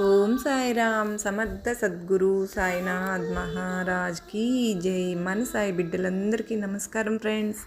ఓం సాయిరామ్ సమర్థ సద్గురు సాయినాథ్ మహారాజ్ కీ జై. మన సాయి బిడ్డలందరికీ నమస్కారం ఫ్రెండ్స్.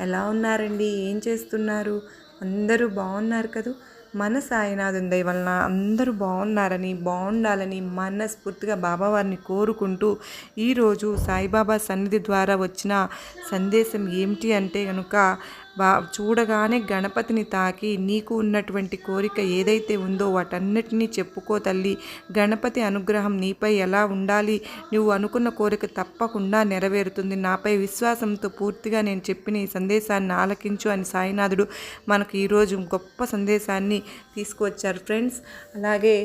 ఎలా ఉన్నారండి? ఏం చేస్తున్నారు? అందరూ బాగున్నారు కదూ? మన సాయినాథ్ దయ వలన అందరూ బాగున్నారని బాగుండాలని మనస్ఫూర్తిగా బాబావారిని కోరుకుంటూ ఈరోజు సాయిబాబా సన్నిధి ద్వారా వచ్చిన సందేశం ఏమిటి అంటే కనుక వా చూడగానే గణపతిని తాకి నీకు ఉన్నటువంటి కోరిక ఏదైతే ఉందో వాటన్నిటినీ చెప్పుకో తల్లి. గణపతి అనుగ్రహం నీపై ఎలా ఉండాలి? నువ్వు అనుకున్న కోరిక తప్పకుండా నెరవేరుతుంది. నాపై విశ్వాసంతో పూర్తిగా నేను చెప్పిన ఈ సందేశాన్ని ఆలకించు అని సాయినాథుడు మనకు ఈరోజు గొప్ప సందేశాన్ని తీసుకువచ్చారు. ఫ్రెండ్స్ అలాగే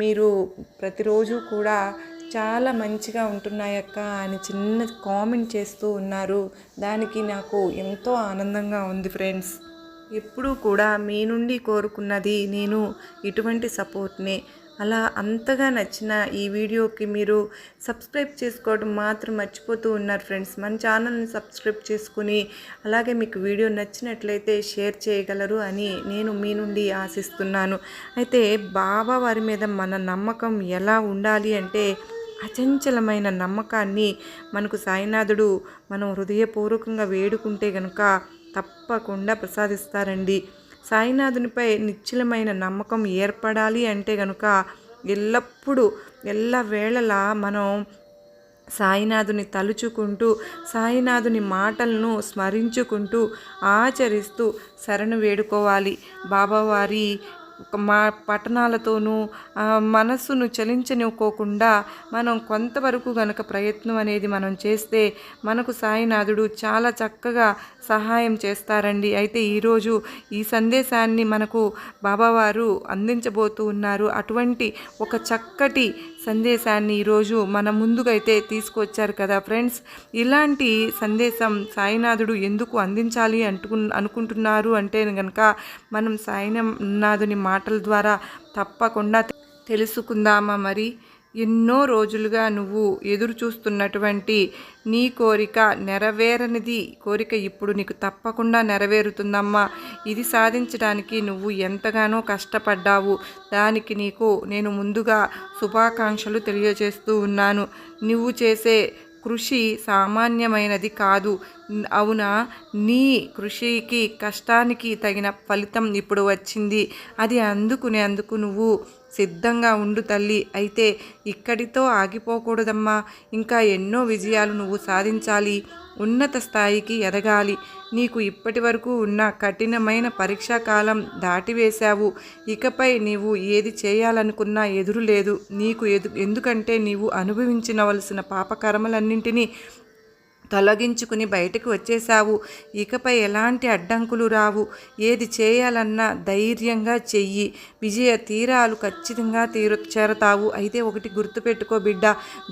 మీరు ప్రతిరోజు కూడా చాలా మంచిగా ఉంటున్నాయక్క అని చిన్న కామెంట్ చేస్తూ ఉన్నారు. దానికి నాకు ఎంతో ఆనందంగా ఉంది ఫ్రెండ్స్. ఎప్పుడూ కూడా మీ నుండి కోరుకున్నది నేను ఇటువంటి సపోర్ట్నే. అలా అంతగా నచ్చిన ఈ వీడియోకి మీరు సబ్స్క్రైబ్ చేసుకోవడం మాత్రం మర్చిపోతూ ఉన్నారు ఫ్రెండ్స్. మన ఛానల్ని సబ్స్క్రైబ్ చేసుకుని అలాగే మీకు వీడియో నచ్చినట్లయితే షేర్ చేయగలరు అని నేను మీ నుండి ఆశిస్తున్నాను. అయితే బాబా వారి మీద మన నమ్మకం ఎలా ఉండాలి అంటే అచంచలమైన నమ్మకాన్ని మనకు సాయినాథుడు మనం హృదయపూర్వకంగా వేడుకుంటే గనుక తప్పకుండా ప్రసాదిస్తారండి. సాయినాథునిపై నిశ్చలమైన నమ్మకం ఏర్పడాలి అంటే గనుక ఎల్లప్పుడూ ఎల్ల వేళలా మనం సాయినాథుని తలుచుకుంటూ సాయినాథుని మాటలను స్మరించుకుంటూ ఆచరిస్తూ శరణు వేడుకోవాలి. బాబావారి మా పట్టణాలతోనూ మనస్సును చలించనివ్వకోకుండా మనం కొంతవరకు గనక ప్రయత్నం అనేది మనం చేస్తే మనకు సాయినాథుడు చాలా చక్కగా సహాయం చేస్తారండి. అయితే ఈరోజు ఈ సందేశాన్ని మనకు బాబావారు అందించబోతూ ఉన్నారు. అటువంటి ఒక చక్కటి సందేశాన్ని ఈరోజు మన ముందుకైతే తీసుకొచ్చారు కదా ఫ్రెండ్స్. ఇలాంటి సందేశం సాయినాథుడు ఎందుకు అందించాలి అంటు అనుకుంటున్నారు అంటే కనుక మనం సాయినాథుని మాటల ద్వారా తప్పకుండా తెలుసుకుందామా మరి? ఎన్నో రోజులుగా నువ్వు ఎదురు చూస్తున్నటువంటి నీ కోరిక నెరవేరనిది. కోరిక ఇప్పుడు నీకు తప్పకుండా నెరవేరుతుందమ్మా. ఇది సాధించడానికి నువ్వు ఎంతగానో కష్టపడ్డావు. దానికి నీకు నేను ముందుగా శుభాకాంక్షలు తెలియజేస్తూ ఉన్నాను. నువ్వు చేసే కృషి సామాన్యమైనది కాదు. అవునా? నీ కృషికి కష్టానికి తగిన ఫలితం ఇప్పుడు వచ్చింది. అది అందుకునేందుకు నువ్వు సిద్ధంగా ఉండు తల్లి. అయితే ఇక్కడితో ఆగిపోకూడదమ్మా. ఇంకా ఎన్నో విజయాలు నువ్వు సాధించాలి. ఉన్నత స్థాయికి ఎదగాలి. నీకు ఇప్పటి వరకు ఉన్న కఠినమైన పరీక్షా కాలం దాటివేశావు. ఇకపై నీవు ఏది చేయాలనుకున్నా ఎదురు లేదు నీకు ఎదు ఎందుకంటే నీవు అనుభవించవలసిన పాపకర్మలన్నింటినీ తొలగించుకుని బయటకు వచ్చేశావు. ఇకపై ఎలాంటి అడ్డంకులు రావు. ఏది చేయాలన్నా ధైర్యంగా చెయ్యి. విజయ తీరాలు ఖచ్చితంగా తీరు చేరతావు. అయితే ఒకటి గుర్తుపెట్టుకో బిడ్డ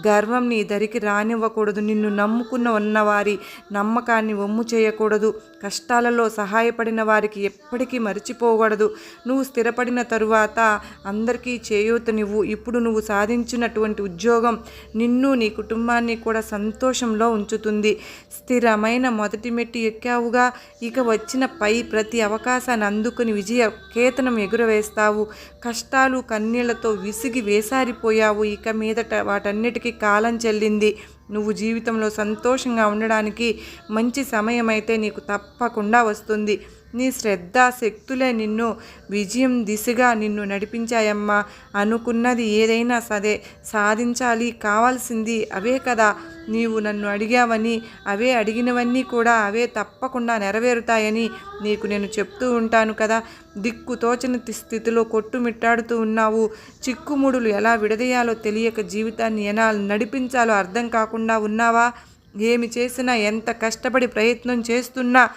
గర్వం నీ దరికి రానివ్వకూడదు. నిన్ను నమ్ముకున్న ఉన్నవారి నమ్మకాన్ని ఒమ్ము చేయకూడదు. కష్టాలలో సహాయపడిన వారికి ఎప్పటికీ మర్చిపోకూడదు. నువ్వు స్థిరపడిన తరువాత అందరికీ చేయూతనివ్వు. ఇప్పుడు నువ్వు సాధించినటువంటి ఉద్యోగం నిన్ను నీ కుటుంబాన్ని కూడా సంతోషంలో ఉంచుతుంది. ఉంది. స్థిరమైన మొదటి మెట్టు ఎక్కావుగా ఇక వచ్చిన పై ప్రతి అవకాశాన్ని అందుకుని విజయ కేతనం ఎగురవేస్తావు. కష్టాలు కన్నీళ్ళతో విసిగి వేసారిపోయావు. ఇక మీదట వాటన్నిటికీ కాలం చెల్లింది. నువ్వు జీవితంలో సంతోషంగా ఉండడానికి మంచి సమయం అయితే నీకు తప్పకుండా వస్తుంది. నీ శ్రద్ధ శక్తులే నిన్ను విజయం దిశగా నిన్ను నడిపించాయమ్మా. అనుకున్నది ఏదైనా సరే సాధించాలి కావాల్సింది అవే కదా. నీవు నన్ను అడిగావని అవే అడిగినవన్నీ కూడా అవే తప్పకుండా నెరవేరుతాయని నీకు నేను చెప్తూ ఉంటాను కదా. దిక్కు తోచని స్థితిలో కొట్టుమిట్టాడుతూ ఉన్నావు. చిక్కుముడులు ఎలా విడదీయాలో తెలియక జీవితాన్ని ఎలా నడిపించాలో అర్థం కాకుండా ఉన్నావా? ఏమి చేసినా ఎంత కష్టపడి ప్రయత్నం చేస్తున్నా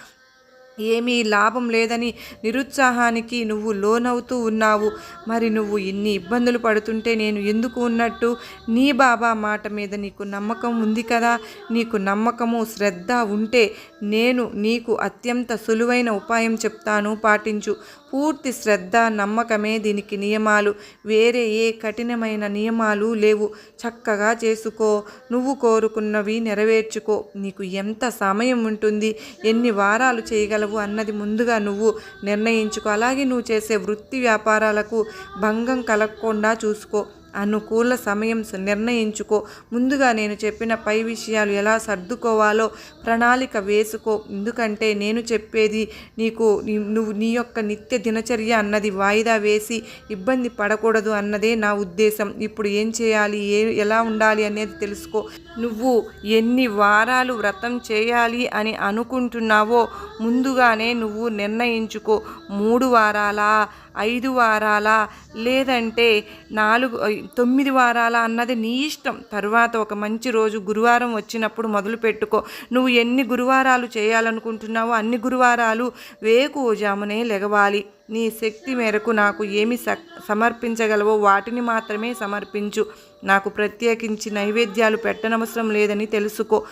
ఏమీ లాభం లేదని నిరుత్సాహానికి నువ్వు లోనవుతూ ఉన్నావు. మరి నువ్వు ఇన్ని ఇబ్బందులు పడుతుంటే నేను ఎందుకు ఉన్నట్టు? నీ బాబా మాట మీద నీకు నమ్మకం ఉంది కదా? నీకు నమ్మకము శ్రద్ధ ఉంటే నేను నీకు అత్యంత సులువైన ఉపాయం చెప్తాను పాటించు. పూర్తి శ్రద్ధ నమ్మకమే దీనికి నియమాలు. వేరే ఏ కఠినమైన నియమాలు లేవు. చక్కగా చేసుకో. నువ్వు కోరుకున్నవి నెరవేర్చుకో. నీకు ఎంత సమయం ఉంటుంది? ఎన్ని వారాలు చేయగలవు అన్నది ముందుగా నువ్వు నిర్ణయించుకో. అలాగే నువ్వు చేసే వృత్తి వ్యాపారాలకు భంగం కలగకుండా చూసుకో. అనుకూల సమయం నిర్ణయించుకో. ముందుగా నేను చెప్పిన పై విషయాలు ఎలా సర్దుకోవాలో ప్రణాళిక వేసుకో. ఎందుకంటే నేను చెప్పేది నీకు నువ్వు నీ యొక్క నిత్య దినచర్య అన్నది వాయిదా వేసి ఇబ్బంది పడకూడదు అన్నదే నా ఉద్దేశం. ఇప్పుడు ఏం చేయాలి? ఏ ఎలా ఉండాలి అనేది తెలుసుకో. నువ్వు ఎన్ని వారాలు వ్రతం చేయాలి అని అనుకుంటున్నావో ముందుగానే నువ్వు నిర్ణయించుకో. మూడు వారాలా? ఐదు వారాలా? లేదంటే నాలుగు తొమ్మిది వారాలా అన్నది నీ ఇష్టం. తర్వాత ఒక మంచి రోజు గురువారం వచ్చినప్పుడు మొదలు పెట్టుకో. నువ్వు ఎన్ని గురువారాలు చేయాలనుకుంటున్నావో అన్ని గురువారాలు వేకువజామునే లెగవాలి. నీ శక్తి మేరకు నాకు ఏమి స సమర్పించగలవో వాటిని మాత్రమే సమర్పించు. నాకు ప్రత్యేకించి నైవేద్యాలు పెట్టనవసరం లేదని తెలుసుకో.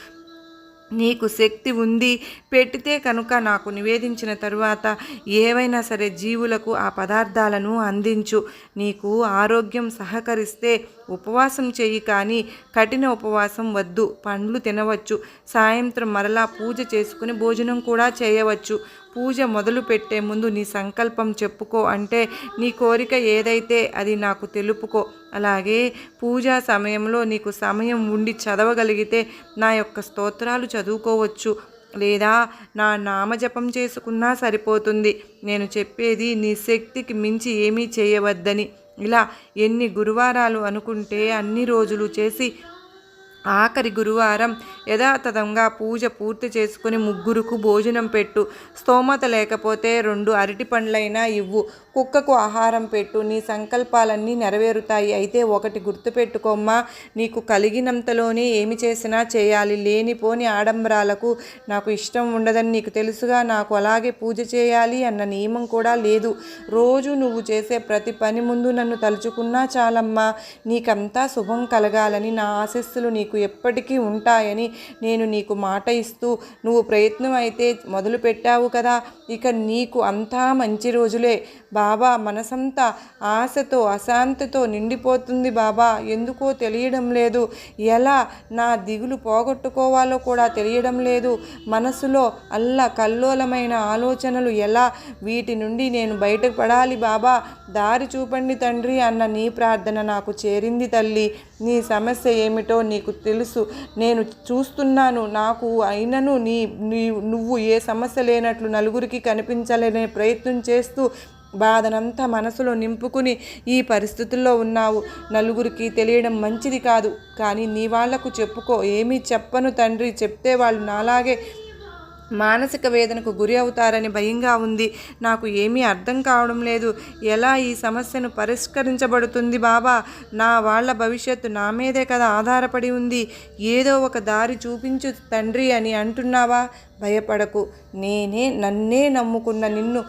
నీకు శక్తి ఉంది. పెట్టితే కనుక నాకు నివేదించిన తరువాత ఏవైనా సరే జీవులకు ఆ పదార్థాలను అందించు. నీకు ఆరోగ్యం సహకరిస్తే ఉపవాసం చెయ్యి కానీ కఠిన ఉపవాసం వద్దు. పండ్లు తినవచ్చు. సాయంత్రం మరలా పూజ చేసుకుని భోజనం కూడా చేయవచ్చు. పూజ మొదలు పెట్టే ముందు నీ సంకల్పం చెప్పుకో అంటే నీ కోరిక ఏదైతే అది నాకు తెలుపుకో. అలాగే పూజా సమయంలో నీకు సమయం ఉండి చదవగలిగితే నా యొక్క స్తోత్రాలు చదువుకోవచ్చు. లేదా నా నామజపం చేసుకున్నా సరిపోతుంది. నేను చెప్పేది నీ శక్తికి మించి ఏమీ చేయవద్దని. ఇలా ఎన్ని గురువారాలు అనుకుంటే అన్ని రోజులు చేసి ఆఖరి గురువారం యథాతథంగా పూజ పూర్తి చేసుకుని ముగ్గురుకు భోజనం పెట్టు. స్తోమత లేకపోతే రెండు అరటి పండ్లైనా ఇవ్వు. కుక్కకు ఆహారం పెట్టు. నీ సంకల్పాలన్నీ నెరవేరుతాయి. అయితే ఒకటి గుర్తుపెట్టుకోమ్మా. నీకు కలిగినంతలోనే ఏమి చేసినా చేయాలి. లేనిపోని ఆడంబరాలకు నాకు ఇష్టం ఉండదని నీకు తెలుసుగా. నాకు అలాగే పూజ చేయాలి అన్న నియమం కూడా లేదు. రోజు నువ్వు చేసే ప్రతి పని ముందు నన్ను తలుచుకున్నా చాలమ్మా. నీకంతా శుభం కలగాలని నా ఆశస్సులు నీకు ఎప్పటికీ ఉంటాయని నేను నీకు మాట ఇస్తూ నువ్వు ప్రయత్నం అయితే మొదలు పెట్టావు కదా. ఇక నీకు అంతా మంచి రోజులే. బాబా మనసంతా ఆశతో అశాంతితో నిండిపోతుంది బాబా. ఎందుకో తెలియడం లేదు. ఎలా నా దిగులు పోగొట్టుకోవాలో కూడా తెలియడం లేదు. మనసులో అల్ల కల్లోలమైన ఆలోచనలు ఎలా? వీటి నుండి నేను బయటపడాలి బాబా. దారి చూపండి తండ్రి అన్న నీ ప్రార్థన నాకు చేరింది తల్లి. నీ సమస్య ఏమిటో నీకు తెలుసు. నేను చూస్తున్నాను. నాకు అయినను నీ నీ నువ్వు ఏ సమస్య లేనట్లు నలుగురికి కనిపించలేనే ప్రయత్నం చేస్తూ బాధనంతా మనసులో నింపుకుని ఈ పరిస్థితుల్లో ఉన్నావు. నలుగురికి తెలియడం మంచిది కాదు. కానీ నీ వాళ్ళకు చెప్పుకో. ఏమీ చెప్పను తండ్రి. చెప్తే వాళ్ళు నాలాగే మానసిక వేదనకు గురి అవుతారని భయంగా ఉంది. నాకు ఏమీ అర్థం కావడం లేదు. ఎలా ఈ సమస్యను పరిష్కరించబడుతుంది బాబా? నా వాళ్ళ భవిష్యత్తు నా మీదే కదా ఆధారపడి ఉంది. ఏదో ఒక దారి చూపించు తండ్రి అని అంటున్నావా? భయపడకు. నేనే నన్నే నమ్ముకున్న నిన్ను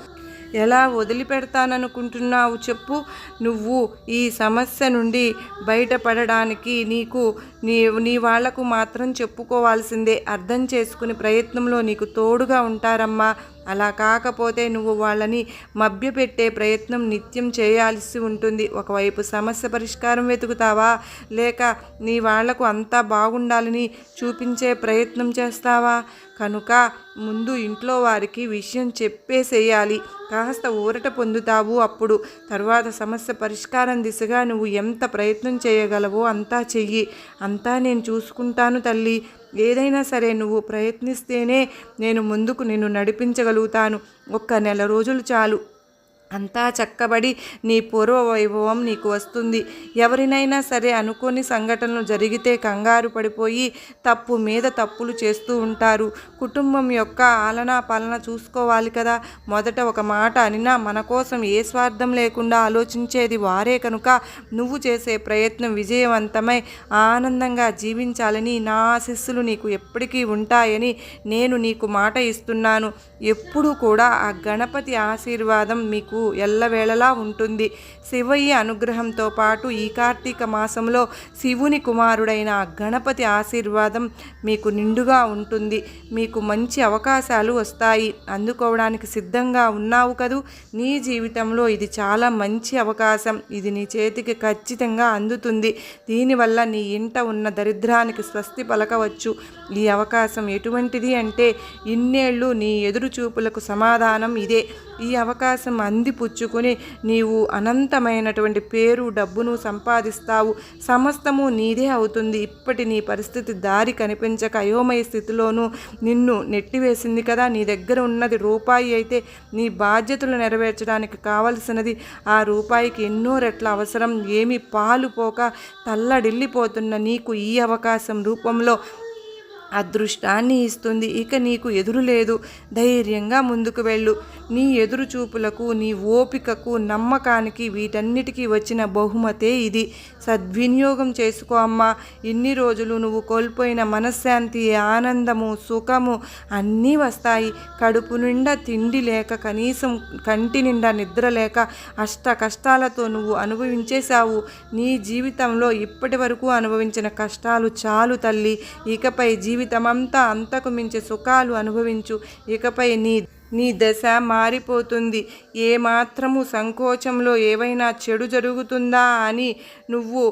ఎలా వదిలిపెడతాననుకుంటున్నావు చెప్పు. నువ్వు ఈ సమస్య నుండి బయటపడడానికి నీకు నీ నీ వాళ్ళకు మాత్రం చెప్పుకోవాల్సిందే. అర్థం చేసుకుని ప్రయత్నంలో నీకు తోడుగా ఉంటారమ్మా. అలా కాకపోతే నువ్వు వాళ్ళని మభ్యపెట్టే ప్రయత్నం నిత్యం చేయాల్సి ఉంటుంది. ఒకవైపు సమస్య పరిష్కారం వెతుకుతావా? లేక నీ వాళ్ళకు అంతా బాగుండాలని చూపించే ప్రయత్నం చేస్తావా? కనుక ముందు ఇంట్లో వారికి విషయం చెప్పేసేయాలి. కాస్త ఊరట పొందుతావు అప్పుడు. తర్వాత సమస్య పరిష్కారం దిశగా నువ్వు ఎంత ప్రయత్నం చేయగలవో అంతా చెయ్యి. అంతా నేను చూసుకుంటాను తల్లి. ఏదైనా సరే నువ్వు ప్రయత్నిస్తేనే నేను ముందుకు నిన్ను నడిపించగలుగుతాను. ఒక్క నెల రోజులు చాలు. అంతా చక్కబడి నీ పూర్వ వైభవం నీకు వస్తుంది. ఎవరినైనా సరే అనుకోని సంఘటనలు జరిగితే కంగారు పడిపోయి తప్పు మీద తప్పులు చేస్తూ ఉంటారు. కుటుంబం యొక్క ఆలనా పాలన చూసుకోవాలి కదా. మొదట ఒక మాట అనినా మన కోసం ఏ స్వార్థం లేకుండా ఆలోచించేది వారే కనుక నువ్వు చేసే ప్రయత్నం విజయవంతమై ఆనందంగా జీవించాలని నా ఆశిస్సులు నీకు ఎప్పటికీ ఉంటాయని నేను నీకు మాట ఇస్తున్నాను. ఎప్పుడూ కూడా ఆ గణపతి ఆశీర్వాదం మీకు ఎల్లవేళలా ఉంటుంది. శివయ్య అనుగ్రహంతో పాటు ఈ కార్తీక మాసంలో శివుని కుమారుడైన గణపతి ఆశీర్వాదం మీకు నిండుగా ఉంటుంది. మీకు మంచి అవకాశాలు వస్తాయి. అందుకోవడానికి సిద్ధంగా ఉన్నావు కదూ. నీ జీవితంలో ఇది చాలా మంచి అవకాశం. ఇది నీ చేతికి ఖచ్చితంగా అందుతుంది. దీనివల్ల నీ ఇంట ఉన్న దరిద్రానికి స్వస్తి పలకవచ్చు. ఈ అవకాశం ఎటువంటిది అంటే ఇన్నేళ్ళు నీ ఎదురు చూపులకు సమాధానం ఇదే. ఈ అవకాశం అందిపుచ్చుకొని నీవు అనంతమైనటువంటి పేరు డబ్బును సంపాదిస్తావు. సమస్తము నీదే అవుతుంది. ఇప్పటి నీ పరిస్థితి దారి కనిపించక అయోమయ స్థితిలోనూ నిన్ను నెట్టివేసింది కదా. నీ దగ్గర ఉన్నది రూపాయి అయితే నీ బాధ్యతలు నెరవేర్చడానికి కావలసినది. ఆ రూపాయికి ఎన్నో రెట్ల అవసరం. ఏమి పాలు పోక తల్లడిల్లిపోతున్న నీకు ఈ అవకాశం రూపంలో అదృష్టాన్ని ఇస్తుంది. ఇక నీకు ఎదురు లేదు. ధైర్యంగా ముందుకు వెళ్ళు. నీ ఎదురుచూపులకు నీ ఓపికకు నమ్మకానికి వీటన్నిటికీ వచ్చిన బహుమతే ఇది. సద్వినియోగం చేసుకో అమ్మా. ఇన్ని రోజులు నువ్వు కోల్పోయిన మనశ్శాంతి ఆనందము సుఖము అన్నీ వస్తాయి. కడుపు నిండా తిండి లేక కనీసం కంటి నిండా నిద్ర లేక అష్ట కష్టాలతో నువ్వు అనుభవించేశావు. నీ జీవితంలో ఇప్పటి వరకు అనుభవించిన కష్టాలు చాలు తల్లి. ఇకపై జీవితమంతా అంతకు మించి సుఖాలు అనుభవించు. ఇకపై నీ నీ దశ మారిపోతుంది. ఏమాత్రము సంకోచంలో ఏవైనా చెడు జరుగుతుందా అని నువ్వు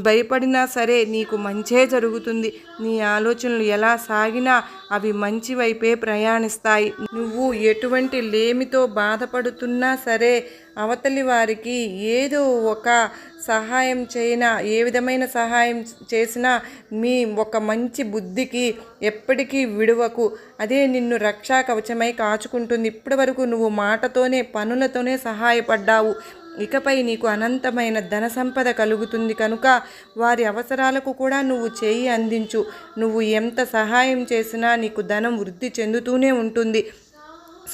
భయపడినా సరే నీకు మంచే జరుగుతుంది. నీ ఆలోచనలు ఎలా సాగినా అవి మంచి వైపే ప్రయాణిస్తాయి. నువ్వు ఎటువంటి లేమితో బాధపడుతున్నా సరే అవతలి వారికి ఏదో ఒక సహాయం చేయనా ఏ విధమైన సహాయం చేసినా మీ ఒక మంచి బుద్ధికి ఎప్పటికీ విడువకు. అదే నిన్ను రక్షా కవచమై కాచుకుంటుంది. ఇప్పటి వరకు నువ్వు మాటతోనే పనులతోనే సహాయపడ్డావు. ఇకపై నీకు అనంతమైన ధన సంపద కలుగుతుంది కనుక వారి అవసరాలకు కూడా నువ్వు చేయి అందించు. నువ్వు ఎంత సహాయం చేసినా నీకు ధనం వృద్ధి చెందుతూనే ఉంటుంది.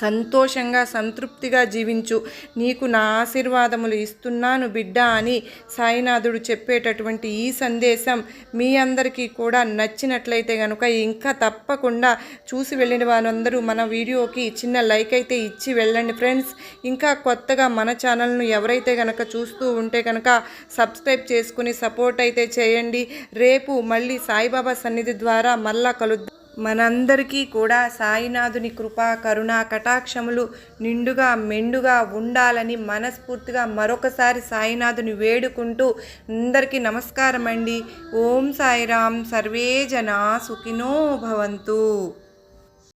సంతోషంగా సంతృప్తిగా జీవించు. నీకు నా ఆశీర్వాదములు ఇస్తున్నాను బిడ్డ అని సాయినాథుడు చెప్పేటటువంటి ఈ సందేశం మీ అందరికీ కూడా నచ్చినట్లయితే కనుక ఇంకా తప్పకుండా చూసి వెళ్ళిన వారందరూ మన వీడియోకి చిన్న లైక్ అయితే ఇచ్చి వెళ్ళండి ఫ్రెండ్స్. ఇంకా కొత్తగా మన ఛానల్ను ఎవరైతే కనుక చూస్తూ ఉంటే కనుక సబ్స్క్రైబ్ చేసుకుని సపోర్ట్ అయితే చేయండి. రేపు మళ్ళీ సాయిబాబా సన్నిధి ద్వారా మళ్ళా కలుద్దాం. మనందరికీ కూడా సాయినాథుని కృపా కరుణ కటాక్షములు నిండుగా మెండుగా ఉండాలని మనస్ఫూర్తిగా మరొకసారి సాయినాథుని వేడుకుంటూ అందరికీ నమస్కారం అండి ఓం సాయిరాం సర్వే జనా సుఖినో భవంతు.